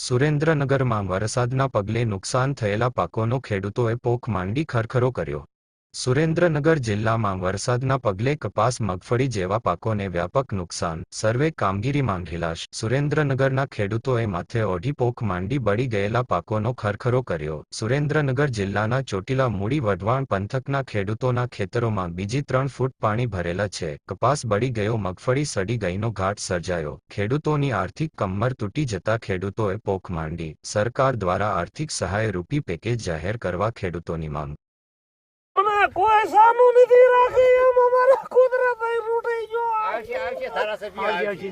સુરેન્દ્રનગરમાં વરસાદના પગલે નુકસાન થયેલા પાકોનો ખેડૂતોએ પોખ માંડી ખરખરો કર્યો. સુરેન્દ્રનગર જિલ્લામાં વરસાદના પગલે કપાસ, મગફળી જેવા પાકોને વ્યાપક નુકસાન. સર્વે કામગીરી માંગીલાશ સુરેન્દ્રનગરના ખેડૂતોએ માથે ઓઢી પોખ માંડી બળી ગયેલા પાકોનો ખરખરો કર્યો. સુરેન્દ્રનગર જિલ્લાના ચોટીલા, મૂડી, વઢવાણ પંથકના ખેડૂતોના ખેતરોમાં બીજી ત્રણ ફૂટ પાણી ભરેલા છે. કપાસ બળી ગયો, મગફળી સડી ગઈનો ઘાટ સર્જાયો. ખેડૂતોની આર્થિક કમર તૂટી જતા ખેડૂતોએ પોખ માંડી. સરકાર દ્વારા આર્થિક સહાય રૂપી પેકેજ જાહેર કરવા ખેડૂતોની માંગ. કોઈ સાનું નથી રાખી એમ અમારા કુદરત રૂટી ગયો. આવશે આવશે ધારાસભ્ય આવશે.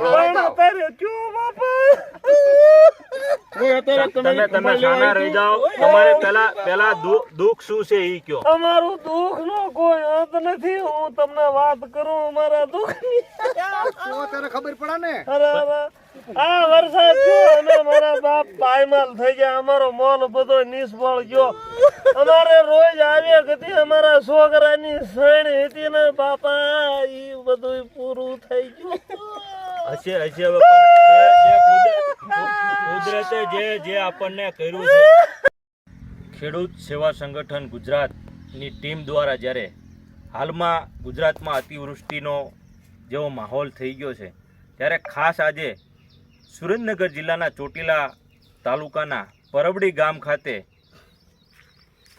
પણ અત્યારે ક્યું બાપા? તમે તમે શાના રહી જાઓ. તમારે પેલા પેલા દુઃખ શું છે ઈ કયો? અમારું દુઃખ નો કોઈ અંત નથી. હું તમને વાત કરું અમારા દુઃખની. ખબર પડે ને અરે અરે આ વરસાદ થયો અને મારા બાપ પાયમાલ થઈ ગયા અમારો મોલ બધો નિષ્ફળ ગયો. અમારે રોજ આવ્યા હતી અમારા છોકરાની સણ હતી ને, બાપા એ બધું પૂરું થઈ ગયું. હશે હશે કુદરતે જે જે આપણને કર્યું છે. ખેડૂત સેવા સંગઠન ગુજરાતની ટીમ દ્વારા જ્યારે હાલમાં ગુજરાતમાં અતિવૃષ્ટિનો જેવો માહોલ થઈ ગયો છે, ત્યારે ખાસ આજે સુરેન્દ્રનગર જિલ્લાના ચોટીલા તાલુકાના પરબડી ગામ ખાતે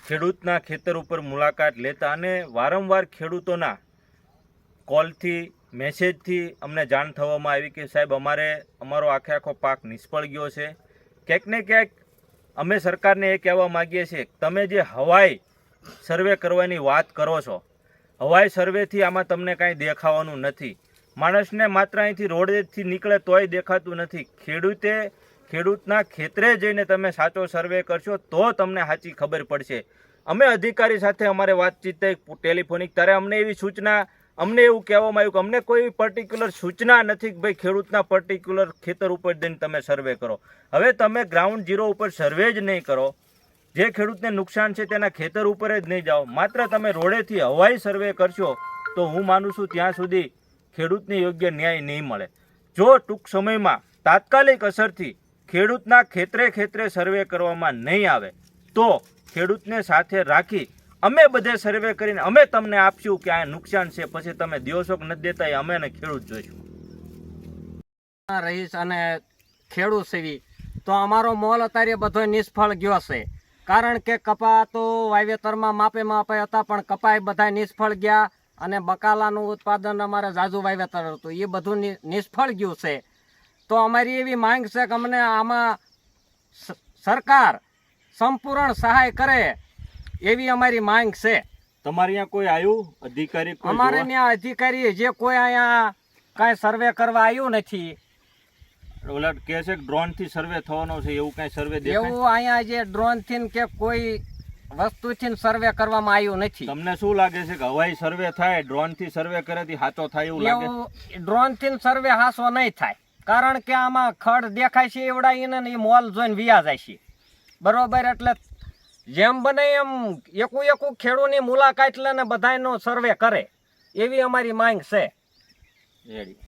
ખેડૂતના ખેતર ઉપર મુલાકાત લેતા અને વારંવાર ખેડૂતોના કોલથી, મેસેજથી અમને જાણ થવામાં આવી કે સાહેબ, અમારે, અમારો આખે આખો પાક નિષ્ફળ ગયો છે. ક્યાંક ક્યાંક અમે સરકારને એ કહેવા માગીએ છીએ, તમે જે હવાઈ સર્વે કરવાની વાત કરો છો, હવાઈ સર્વેથી આમાં તમને કાંઈ દેખાવાનું નથી. માણસને માત્ર અહીંથી રોડેથી નીકળે તોય દેખાતું નથી. ખેડૂતે ખેડૂતના ખેતરે જઈને તમે સાચો સર્વે કરશો તો તમને સાચી ખબર પડશે. અમે અધિકારી સાથે અમારે વાતચીત થઈ ટેલિફોનિક ત્યારે અમને એવી સૂચના, અમને એવું કહેવામાં આવ્યું કે અમને કોઈ પર્ટિક્યુલર સૂચના નથી કે ભાઈ ખેડૂતના પર્ટિક્યુલર ખેતર ઉપર જઈને તમે સર્વે કરો. હવે તમે ગ્રાઉન્ડ ઝીરો ઉપર સર્વે જ નહીં કરો. જે ખેડૂતને નુકસાન છે તેના ખેતર ઉપર જ નહીં જાઓ. માત્ર તમે રોડેથી હવાઈ સર્વે કરશો તો હું માનું છું ત્યાં સુધી ખેડૂતને યોગ્ય ન્યાય નહીં મળે. જો ટૂંક સમયમાં તાત્કાલિક અસરથી ખેડૂતના ખેતરે ખેતરે સર્વે કરવામાં નહીં આવે, તો ખેડૂતને સાથે રાખી અમે બધે સર્વે કરીને અમે તમને આપશું કે આ નુકસાન છે, પછી તમે દિવસો નથી દેતા અમે ને ખેડૂત જોઈશું. રહીશ અને ખેડૂત સેવી તો અમારો મોલ અત્યારે બધો નિષ્ફળ ગયો છે. કારણ કે કપા તો વાવેતરમાં માપે માપે હતા, પણ કપાય બધા નિષ્ફળ ગયા અને બકાલાનું ઉત્પાદન અમારે ઝાઝુ વાવેતર હતું. એ બધું નિષ્ફળ ગયું છે. તો અમારી એવી માંગ છે કે અમને આમાં સરકાર સંપૂર્ણ સહાય કરે એવી અમારી માંગ છે. તમારે અહીંયા કોઈ આવ્યું અધિકારી અમારે ત્યાં અધિકારી જે કોઈ અહીંયા કાંઈ સર્વે કરવા આવ્યું નથી. ઓલા કહે છે ડ્રોનથી ડ્રોનથી સર્વે થવાનો છે એવું કાંઈ સર્વે દેખાય? એવું અહીંયા જે ડ્રોનથી કે કોઈ વસ્તુથી સર્વે કરવામાં આવ્યું નથી. તમને શું લાગે છે કે હવાઈ સર્વે થાય ડ્રોનથી સર્વે કરેથી સાચો થાય એવું લાગે? ડ્રોનથી ડ્રોનથી સર્વે હાસો નહીં થાય. કારણ કે આમાં ખડ દેખાય છે એવડાવીને ને એ મોલ જોઈને વિયા જાય છે. બરોબર એટલે જેમ બને એમ એકું એકું ખેડૂની મુલાકાત લે ને બધાયનો સર્વે કરે. એવી અમારી માંગ છે. રેડી.